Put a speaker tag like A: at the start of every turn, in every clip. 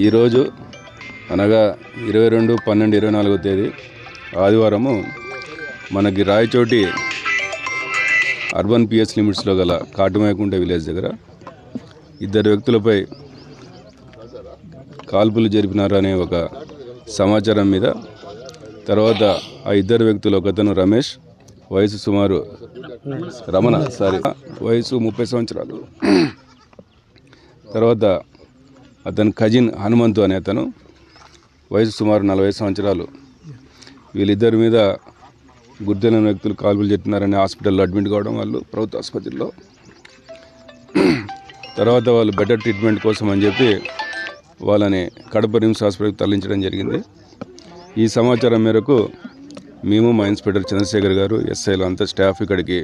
A: ఈరోజు అనగా ఇరవై రెండు పన్నెండు ఇరవై నాలుగో తేదీ ఆదివారము మనకి రాయచోటి అర్బన్ పిఎస్ లిమిట్స్లో గల కాటుమేకుంట విలేజ్ దగ్గర ఇద్దరు వ్యక్తులపై కాల్పులు జరిపినారు అనే ఒక సమాచారం మీద తర్వాత ఆ ఇద్దరు వ్యక్తులు ఒకతను రమేష్ వయసు సుమారు రమణ సారీ వయసు ముప్పై సంవత్సరాలు. తర్వాత అతని కజిన్ హనుమంతు అనే అతను వయసు సుమారు నలభై సంవత్సరాలు. వీళ్ళిద్దరి మీద గుర్తెలిన వ్యక్తులు కాల్పులు చెప్తున్నారని హాస్పిటల్లో అడ్మిట్ కావడం వాళ్ళు ప్రభుత్వ ఆసుపత్రిలో. తర్వాత వాళ్ళు బెటర్ ట్రీట్మెంట్ కోసం అని చెప్పి వాళ్ళని కడప రిమ్స్ హాస్పిటల్కి తరలించడం జరిగింది. ఈ సమాచారం మేరకు మేము మా ఇన్స్పెక్టర్ చంద్రశేఖర్ గారు ఎస్ఐలు అంతా స్టాఫ్ ఇక్కడికి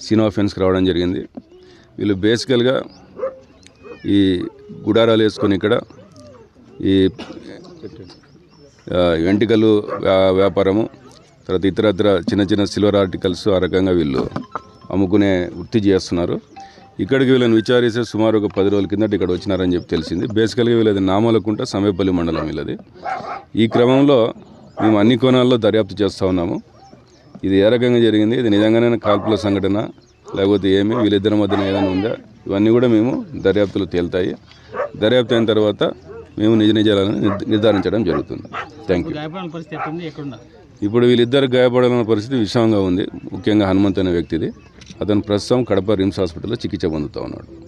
A: సీన్ ఆఫెన్స్కి రావడం జరిగింది. వీళ్ళు బేసికల్గా ఈ గుడారాలు వేసుకొని ఇక్కడ ఈ వెంటికలు వెంట్రుకలు వ్యా- వ్యాపారము తర్వాత ఇతరత్ర చిన్న చిన్న సిల్వర్ ఆర్టికల్స్ ఆ రకంగా వీళ్ళు అమ్ముకునే వృత్తి చేస్తున్నారు. ఇక్కడికి వీళ్ళని విచారిస్తే సుమారు ఒక పది రోజుల కిందట ఇక్కడ వచ్చినారని చెప్పి తెలిసింది. బేసికల్గా వీళ్ళది నామలకుంట సమేపల్లి మండలం వీళ్ళది. ఈ క్రమంలో మేము అన్ని కోణాల్లో దర్యాప్తు చేస్తూ ఉన్నాము. ఇది ఏ రకంగా జరిగింది? ఇది నిజంగానే కాల్పుల సంఘటన? లేకపోతే ఏమి వీళ్ళిద్దరి మధ్యన ఏదైనా ఉందా? ఇవన్నీ కూడా మేము దర్యాప్తులు తేలుతాయి. దర్యాప్తు అయిన తర్వాత మేము నిజ నిజాలను నిర్ధ- నిర్ధారించడం జరుగుతుంది. థ్యాంక్ యూ ఇప్పుడు వీళ్ళిద్దరు గాయపడాలన్న పరిస్థితి విషమంగా ఉంది. ముఖ్యంగా హనుమంత్ అనే వ్యక్తిది. అతను ప్రస్తుతం కడప రిమ్స్ హాస్పిటల్లో చికిత్స పొందుతూ ఉన్నాడు.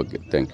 A: Okay thank you